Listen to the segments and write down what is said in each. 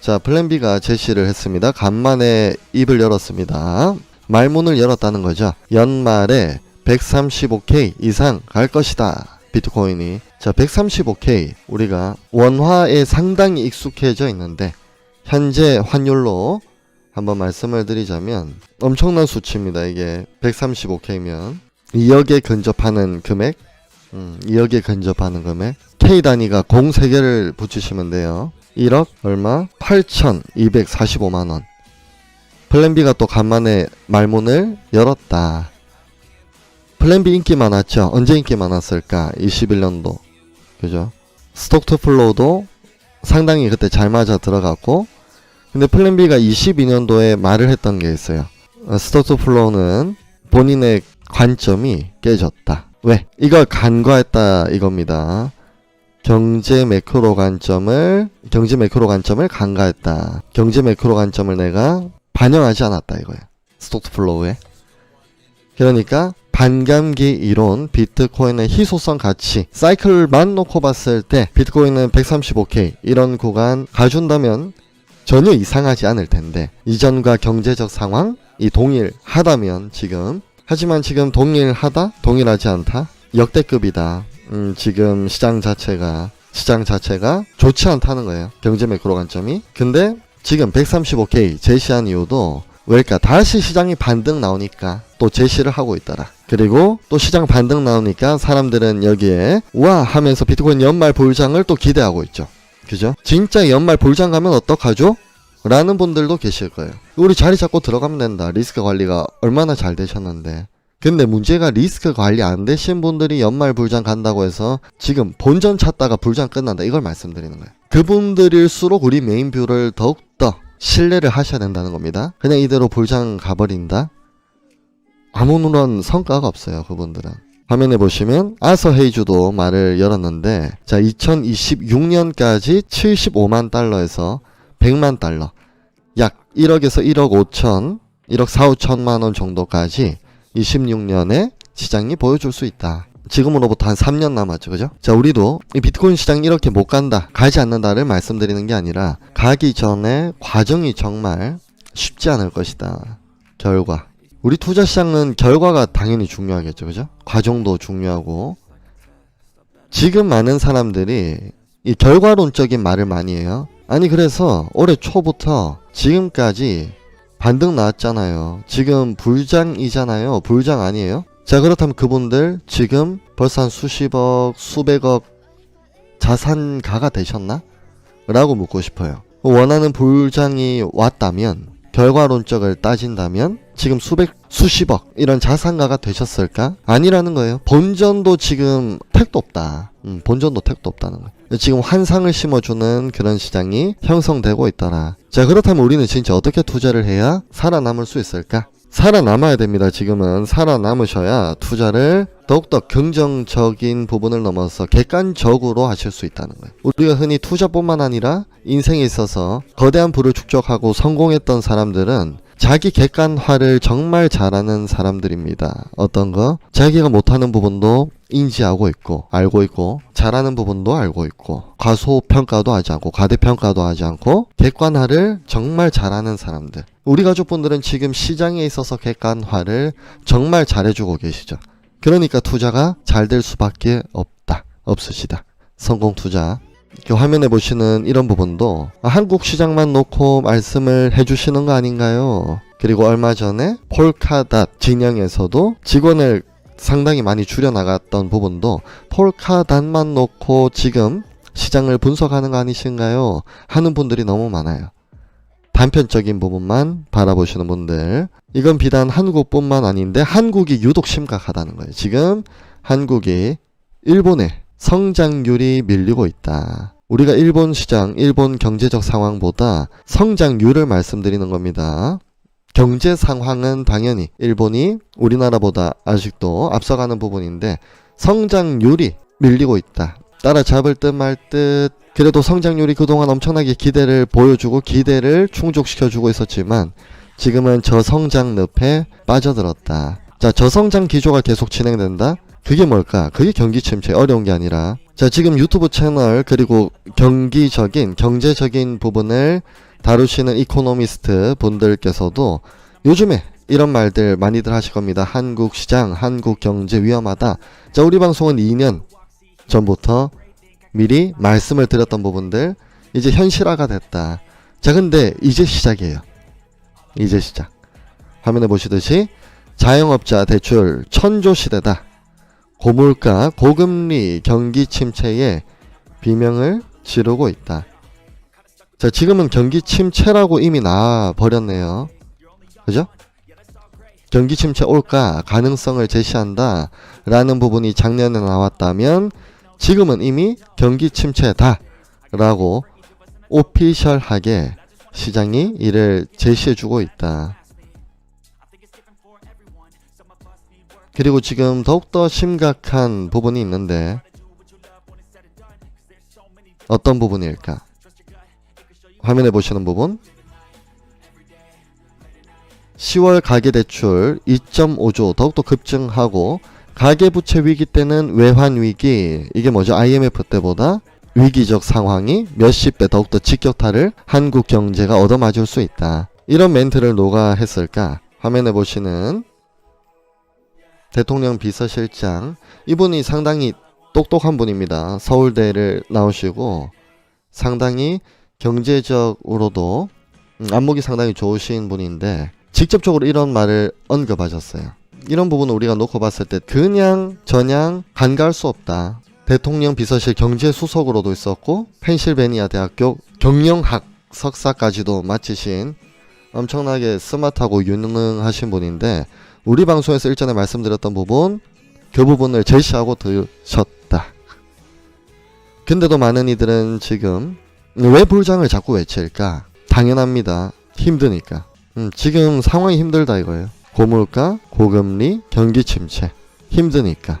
자, 플랜 B가 제시를 했습니다. 간만에 입을 열었습니다. 말문을 열었다는 거죠. 연말에 135K 이상 갈 것이다. 비트코인이. 자, 135K. 우리가 원화에 상당히 익숙해져 있는데, 현재 환율로 한번 말씀을 드리자면, 엄청난 수치입니다. 이게 135K면. 2억에 근접하는 금액. 음, 2억에 근접하는 금액. K 단위가 공 3개를 붙이시면 돼요. 1억 얼마? 8,245만 원. 플랜 B가 또 간만에 말문을 열었다. 플랜 B 인기 많았죠? 언제 인기 많았을까? 21년도. 그죠? 스톡 투 플로우도 상당히 그때 잘 맞아 들어갔고, 근데 플랜 B가 22년도에 말을 했던 게 있어요. 어, 스톡 투 플로우는 본인의 관점이 깨졌다. 왜? 이걸 간과했다 이겁니다. 경제 매크로 관점을 경제 매크로 관점을 간과했다. 경제 매크로 관점을 내가 반영하지 않았다 이거야. 스톡 플로우에. 그러니까 반감기 이론, 비트코인의 희소성 가치, 사이클만 놓고 봤을 때 비트코인은 135K 이런 구간 가준다면 전혀 이상하지 않을 텐데 이전과 경제적 상황 이 동일하다면 지금 하지만 지금 동일하다 동일하지 않다 역대급이다 음, 지금 시장 자체가 시장 자체가 좋지 않다는 거예요 경제 매크로 관점이 근데 지금 135K 제시한 이유도 왜일까 다시 시장이 반등 나오니까 또 제시를 하고 있더라 그리고 또 시장 반등 나오니까 사람들은 여기에 와 하면서 비트코인 연말 볼장을 또 기대하고 있죠 그죠? 진짜 연말 볼장 가면 어떡하죠? 라는 분들도 계실 거예요. 우리 자리 잡고 들어가면 된다. 리스크 관리가 얼마나 잘 되셨는데. 근데 문제가 리스크 관리 안 되신 분들이 연말 불장 간다고 해서 지금 본전 찾다가 불장 끝난다. 이걸 말씀드리는 거예요. 그분들일수록 우리 메인뷰를 더욱더 신뢰를 하셔야 된다는 겁니다. 그냥 이대로 불장 가버린다? 아무런 성과가 없어요. 그분들은. 화면에 보시면 아서 헤이주도 말을 열었는데 자 2026년까지 75만 달러에서 100만 달러 약 1억에서 1억 5천 1억 4, 5천만 원 정도까지 26년에 시장이 보여줄 수 있다. 지금으로부터 한 3년 남았죠. 그죠? 자, 우리도 이 비트코인 시장 이렇게 못 간다, 가지 않는다를 말씀드리는 게 아니라 가기 전에 과정이 정말 쉽지 않을 것이다. 결과. 우리 투자 시장은 결과가 당연히 중요하겠죠. 그죠? 과정도 중요하고 지금 많은 사람들이 이 결과론적인 말을 많이 해요. 아니 그래서 올해 초부터 지금까지 반등 나왔잖아요. 지금 불장이잖아요. 불장 아니에요? 자 그렇다면 그분들 지금 벌써 한 수십억, 수백억 자산가가 되셨나? 라고 묻고 싶어요. 원하는 불장이 왔다면 결과론적을 따진다면 지금 수백, 수십억 이런 자산가가 되셨을까? 아니라는 거예요. 본전도 지금 택도 없다. 음, 본전도 택도 없다는 거예요. 지금 환상을 심어주는 그런 시장이 형성되고 있더라. 자, 그렇다면 우리는 진짜 어떻게 투자를 해야 살아남을 수 있을까? 살아남아야 됩니다. 지금은 살아남으셔야 투자를 더욱더 긍정적인 부분을 넘어서 객관적으로 하실 수 있다는 거예요. 우리가 흔히 투자뿐만 아니라 인생에 있어서 거대한 부를 축적하고 성공했던 사람들은 자기 객관화를 정말 잘하는 사람들입니다. 어떤 거? 자기가 못하는 부분도 인지하고 있고, 알고 있고, 잘하는 부분도 알고 있고, 과소평가도 하지 않고, 과대평가도 하지 않고, 객관화를 정말 잘하는 사람들. 우리 가족분들은 지금 시장에 있어서 객관화를 정말 잘해주고 계시죠. 그러니까 투자가 잘 될 수밖에 없다. 없으시다. 성공 투자. 이렇게 화면에 보시는 이런 부분도 한국 시장만 놓고 말씀을 해주시는 거 아닌가요? 그리고 얼마 전에 폴카닷 진영에서도 직원을 상당히 많이 줄여나갔던 부분도 폴카닷만 놓고 지금 시장을 분석하는 거 아니신가요? 하는 분들이 너무 많아요. 단편적인 부분만 바라보시는 분들. 이건 비단 한국뿐만 아닌데 한국이 유독 심각하다는 거예요. 지금 한국이 일본의 성장률이 밀리고 있다. 우리가 일본 시장, 일본 경제적 상황보다 성장률을 말씀드리는 겁니다. 경제 상황은 당연히 일본이 우리나라보다 아직도 앞서가는 부분인데 성장률이 밀리고 있다. 따라잡을 듯 말듯 그래도 성장률이 그동안 엄청나게 기대를 보여주고 기대를 충족시켜주고 있었지만 지금은 저성장 늪에 빠져들었다. 자, 저성장 기조가 계속 진행된다? 그게 뭘까? 그게 경기 침체 어려운 게 아니라 자, 지금 유튜브 채널 그리고 경기적인 경제적인 부분을 다루시는 이코노미스트 분들께서도 요즘에 이런 말들 많이들 하실 겁니다. 한국 시장, 한국 경제 위험하다. 자, 우리 방송은 2년 전부터 미리 말씀을 드렸던 부분들 이제 현실화가 됐다. 자, 근데 이제 시작이에요. 이제 시작. 화면에 보시듯이 자영업자 대출 천조 시대다. 고물가, 고금리, 경기 침체에 비명을 지르고 있다. 자, 지금은 경기 침체라고 이미 나와 버렸네요. 그죠? 경기 침체 올까 가능성을 제시한다 라는 부분이 작년에 나왔다면 지금은 이미 경기 침체다 라고 오피셜하게 시장이 이를 제시해주고 있다. 그리고 지금 더욱더 심각한 부분이 있는데 어떤 부분일까? 화면에 보시는 부분 10월 가계대출 2.5조 더욱더 급증하고 가계부채 위기 때는 외환 위기 이게 뭐죠? IMF 때보다 위기적 상황이 몇십 배 더욱더 직격탄을 한국 경제가 얻어맞을 수 있다. 이런 멘트를 누가 했을까? 화면에 보시는 대통령 비서실장 이분이 상당히 똑똑한 분입니다. 서울대를 나오시고 상당히 경제적으로도 음, 안목이 상당히 좋으신 분인데 직접적으로 이런 말을 언급하셨어요. 이런 부분을 우리가 놓고 봤을 때 그냥 저냥 간과할 수 없다. 대통령 비서실 경제수석으로도 있었고 펜실베니아 대학교 경영학 석사까지도 마치신 엄청나게 스마트하고 유능하신 분인데 우리 방송에서 일전에 말씀드렸던 부분 그 부분을 제시하고 드셨다. 근데도 많은 이들은 지금 왜 불장을 자꾸 외칠까? 당연합니다. 힘드니까. 음, 지금 상황이 힘들다 이거예요. 고물가, 고금리, 경기 침체. 힘드니까.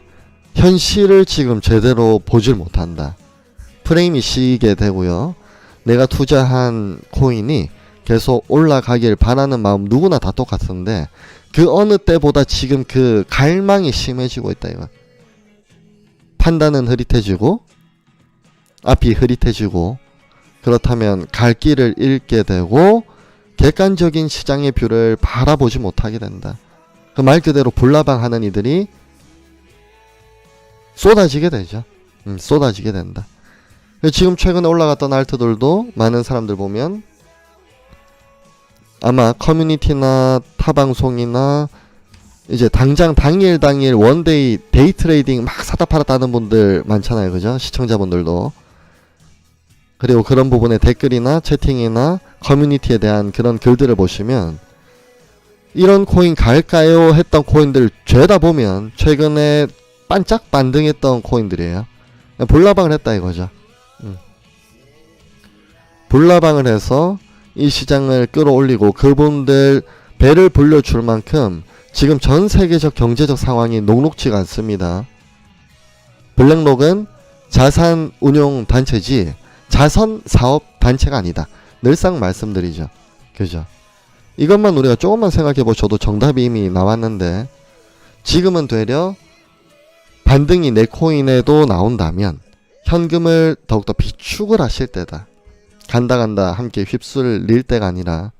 현실을 지금 제대로 보질 못한다. 프레임이 씌게 되고요. 내가 투자한 코인이 계속 올라가길 바라는 마음 누구나 다 똑같은데 그 어느 때보다 지금 그 갈망이 심해지고 있다 이거. 판단은 흐릿해지고 앞이 흐릿해지고 그렇다면 갈 길을 잃게 되고 객관적인 시장의 뷰를 바라보지 못하게 된다. 그 말 그대로 불나방 하는 이들이 쏟아지게 되죠. 음, 쏟아지게 된다. 지금 최근에 올라갔던 알트들도 많은 사람들 보면 아마 커뮤니티나 타 방송이나 이제 당장 당일 당일 원데이 데이 트레이딩 막 사다 팔았다 하는 분들 많잖아요. 그죠? 시청자분들도. 그리고 그런 부분에 댓글이나 채팅이나 커뮤니티에 대한 그런 글들을 보시면 이런 코인 갈까요? 했던 코인들 죄다 보면 최근에 반짝 반등했던 코인들이에요. 볼라방을 했다 이거죠. 음. 볼라방을 해서 이 시장을 끌어올리고 그분들 배를 불려줄 만큼 지금 전 세계적 경제적 상황이 녹록지가 않습니다. 블랙록은 자산 운용 단체지 자선 사업 단체가 아니다. 늘상 말씀드리죠. 그죠? 이것만 우리가 조금만 생각해 보셔도 정답이 이미 나왔는데 지금은 되려 반등이 내 코인에도 나온다면 현금을 더욱더 비축을 하실 때다. 간다 간다 함께 휩쓸릴 때가 아니라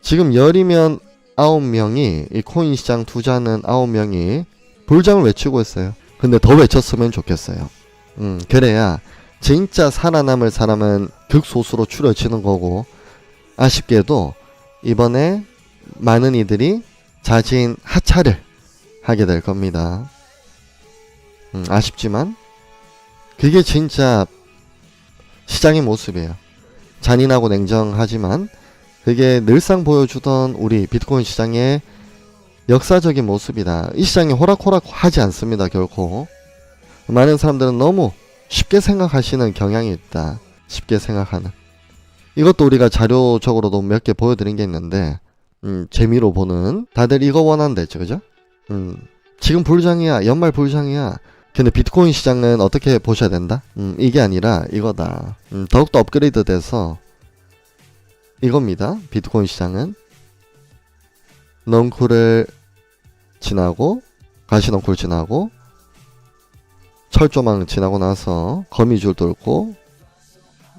지금 열이면 아홉 명이 이 코인 시장 투자하는 아홉 명이 불장을 외치고 있어요. 근데 더 외쳤으면 좋겠어요. 음, 그래야 진짜 살아남을 사람은 극소수로 추려지는 거고 아쉽게도 이번에 많은 이들이 자진 하차를 하게 될 겁니다. 음, 아쉽지만 그게 진짜 시장의 모습이에요. 잔인하고 냉정하지만 그게 늘상 보여주던 우리 비트코인 시장의 역사적인 모습이다. 이 시장이 호락호락 하지 않습니다. 결코 많은 사람들은 너무 쉽게 생각하시는 경향이 있다. 쉽게 생각하는. 이것도 우리가 자료적으로도 몇 개 보여드린 게 있는데 음, 재미로 보는 다들 이거 원한댔죠, 그죠? 음, 지금 불장이야, 연말 불장이야. 근데 비트코인 시장은 어떻게 보셔야 된다? 음, 이게 아니라 이거다. 음, 더욱더 업그레이드 돼서 이겁니다. 비트코인 시장은 넝쿨을 지나고 가시 넝쿨 지나고 철조망 지나고 나서 거미줄 돌고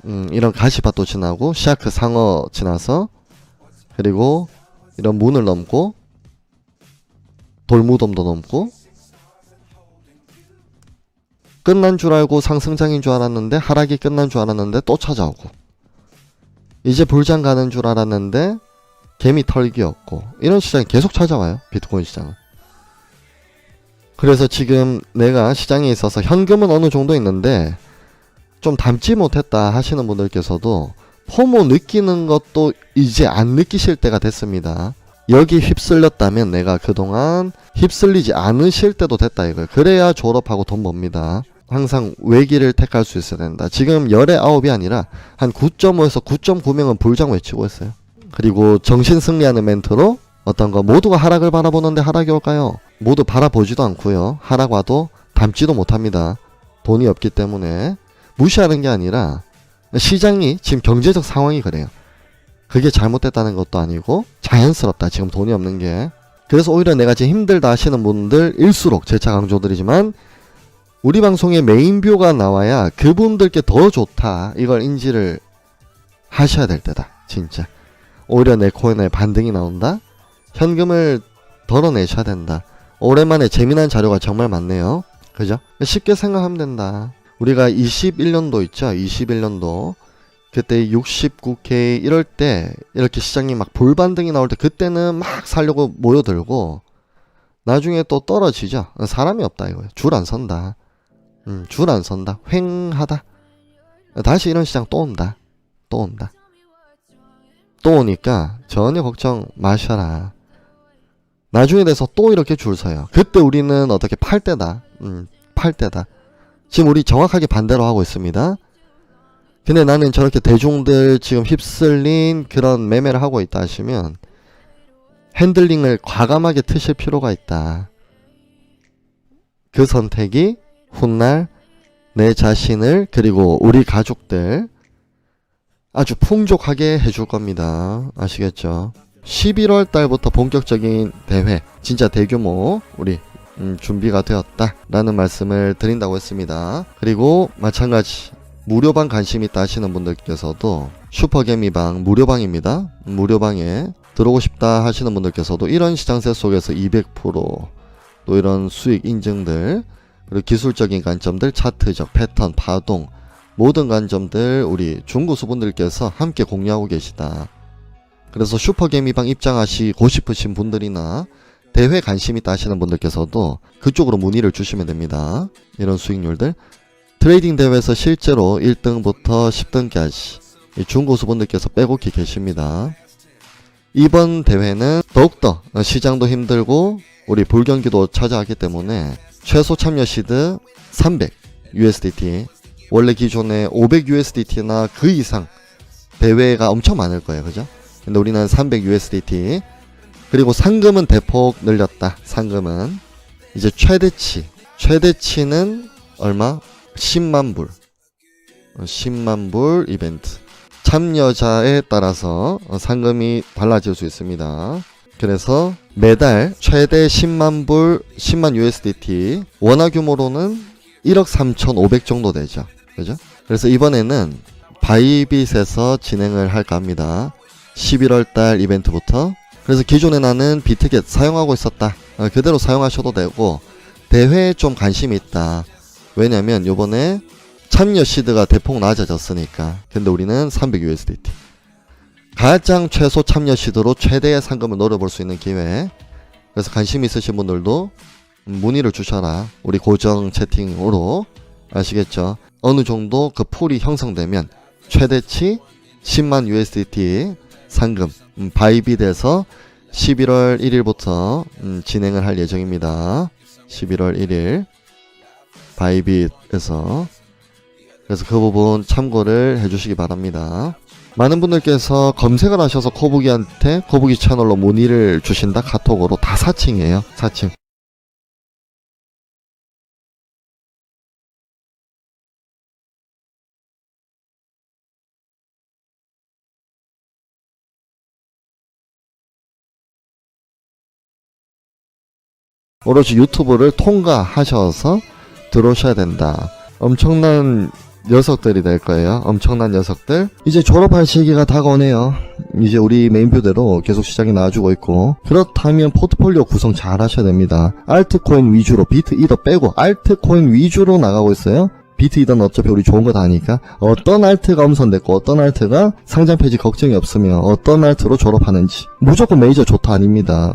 음, 이런 가시밭도 지나고 시아크 상어 지나서 그리고 이런 문을 넘고 돌무덤도 넘고 끝난 줄 알고 상승장인 줄 알았는데 하락이 끝난 줄 알았는데 또 찾아오고 이제 불장 가는 줄 알았는데 개미 털기였고 이런 시장이 계속 찾아와요 비트코인 시장은 그래서 지금 내가 시장에 있어서 현금은 어느 정도 있는데 좀 담지 못했다 하시는 분들께서도 포모 느끼는 것도 이제 안 느끼실 때가 됐습니다. 여기 휩쓸렸다면 내가 그동안 휩쓸리지 않으실 때도 됐다 이거예요. 그래야 졸업하고 돈 법니다. 항상 외길을 택할 수 있어야 된다. 지금 열의 아홉이 아니라 한 9.5에서 9.9명은 불장 외치고 있어요. 그리고 정신 승리하는 멘트로 어떤 거 모두가 하락을 바라보는데 하락이 올까요? 모두 바라보지도 않고요. 하락 와도 담지도 못합니다. 돈이 없기 때문에 무시하는 게 아니라 시장이 지금 경제적 상황이 그래요. 그게 잘못됐다는 것도 아니고 자연스럽다. 지금 돈이 없는 게. 그래서 오히려 내가 지금 힘들다 하시는 분들일수록 재차 강조드리지만 우리 방송에 메인뷰가 나와야 그분들께 더 좋다. 이걸 인지를 하셔야 될 때다. 진짜. 오히려 내 코인에 반등이 나온다. 현금을 덜어내셔야 된다. 오랜만에 재미난 자료가 정말 많네요. 그죠? 쉽게 생각하면 된다. 우리가 21년도 있죠? 21년도. 그때 69K 이럴 때 이렇게 시장이 막 불반등이 나올 때 그때는 막 살려고 모여들고 나중에 또 떨어지죠. 사람이 없다 이거예요. 줄 안 선다. 음, 줄안 선다. 횡하다. 다시 이런 시장 또 온다. 또 온다. 또 오니까 전혀 걱정 마셔라. 나중에 돼서 또 이렇게 줄 서요. 그때 우리는 어떻게 팔 때다. 음, 팔 때다. 지금 우리 정확하게 반대로 하고 있습니다. 근데 나는 저렇게 대중들 지금 휩쓸린 그런 매매를 하고 있다 하시면 핸들링을 과감하게 트실 필요가 있다. 그 선택이 훗날 내 자신을 그리고 우리 가족들 아주 풍족하게 해줄 겁니다. 아시겠죠? 11월 달부터 본격적인 대회, 진짜 대규모 우리 음, 준비가 되었다라는 말씀을 드린다고 했습니다. 그리고 마찬가지 무료방 관심 있다 하시는 분들께서도 슈퍼개미방 무료방입니다. 무료방에 들어오고 싶다 하시는 분들께서도 이런 시장세 속에서 200%또 이런 수익 인증들 그리고 기술적인 관점들 차트적 패턴 파동 모든 관점들 우리 중고수분들께서 함께 공유하고 계시다. 그래서 슈퍼개미방 입장하시고 싶으신 분들이나 대회 관심 있다 하시는 분들께서도 그쪽으로 문의를 주시면 됩니다. 이런 수익률들. 트레이딩 대회에서 실제로 1등부터 10등까지 중고수분들께서 빼곡히 계십니다. 이번 대회는 더욱더 시장도 힘들고 우리 불경기도 찾아왔기 때문에 최소 참여 시드 300 USDT 원래 기존에 500 USDT나 그 이상 대회가 엄청 많을 거예요. 그죠? 근데 우리는 300 USDT 그리고 상금은 대폭 늘렸다. 상금은 이제 최대치 최대치는 얼마? 10만 불 10만 불 이벤트 참여자에 따라서 상금이 달라질 수 있습니다. 그래서 매달 최대 10만 불 10만 USDT 원화 규모로는 1억 3,500 정도 되죠. 그죠? 그래서 이번에는 바이빗에서 진행을 할까 합니다. 11월 달 이벤트부터 그래서 기존에 나는 비트겟 사용하고 있었다. 어, 그대로 사용하셔도 되고 대회에 좀 관심이 있다. 왜냐면 요번에 참여 시드가 대폭 낮아졌으니까. 근데 우리는 300 USDT. 가장 최소 참여 시드로 최대의 상금을 노려볼 수 있는 기회. 그래서 관심 있으신 분들도 문의를 주셔라. 우리 고정 채팅으로 아시겠죠? 어느 정도 그 풀이 형성되면 최대치 10만 USDT 상금 음, 바이빗에서 11월 1일부터 음, 진행을 할 예정입니다. 11월 1일 바이빗에서 그래서 그 부분 참고를 해주시기 바랍니다. 많은 분들께서 검색을 하셔서 코부기한테 코부기 채널로 문의를 주신다 카톡으로 다 사칭이에요. 사칭. 오로지 유튜브를 통과하셔서 들어오셔야 된다. 엄청난 녀석들이 될 거예요. 엄청난 녀석들. 이제 졸업할 시기가 다가오네요. 이제 우리 메인표대로 계속 시장이 나와주고 있고 그렇다면 포트폴리오 구성 잘 하셔야 됩니다. 알트코인 위주로 비트 이더 빼고 알트코인 위주로 나가고 있어요. 비트 이더는 어차피 우리 좋은 거다 아니까 어떤 알트가 엄선됐고 어떤 알트가 상장 폐지 걱정이 없으며 어떤 알트로 졸업하는지 무조건 메이저 좋다 아닙니다.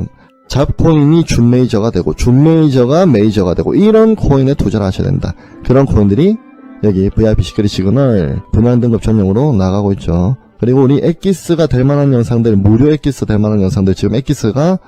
잡코인이 준 메이저가 되고 준 메이저가 메이저가 되고 이런 코인에 투자를 하셔야 된다. 그런 코인들이 여기 VIP 시크릿 시그널 분할 등급 전용으로 나가고 있죠. 그리고 우리 엑기스가 될 만한 영상들, 무료 엑기스 될 만한 영상들, 지금 엑기스가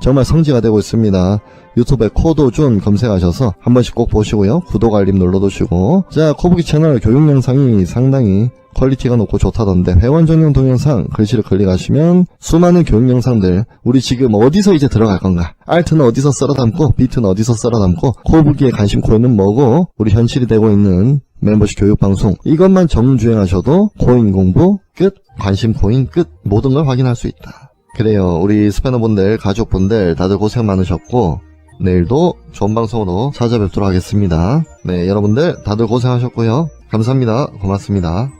정말 성지가 되고 있습니다. 유튜브에 코도준 검색하셔서 한 번씩 꼭 보시고요. 구독 알림 눌러두시고. 자, 코브기 채널 교육 영상이 상당히 퀄리티가 높고 좋다던데 회원 전용 동영상 글씨를 클릭하시면 수많은 교육 영상들 우리 지금 어디서 이제 들어갈 건가 알트는 어디서 썰어 담고 비트는 어디서 썰어 담고 코브기의 관심 코인은 뭐고 우리 현실이 되고 있는 멤버십 교육 방송 이것만 정주행하셔도 코인 공부 끝 관심 코인 끝 모든 걸 확인할 수 있다. 그래요. 우리 스패너분들 가족분들 다들 고생 많으셨고 내일도 좋은 방송으로 찾아뵙도록 하겠습니다. 네 여러분들 다들 고생하셨고요. 감사합니다. 고맙습니다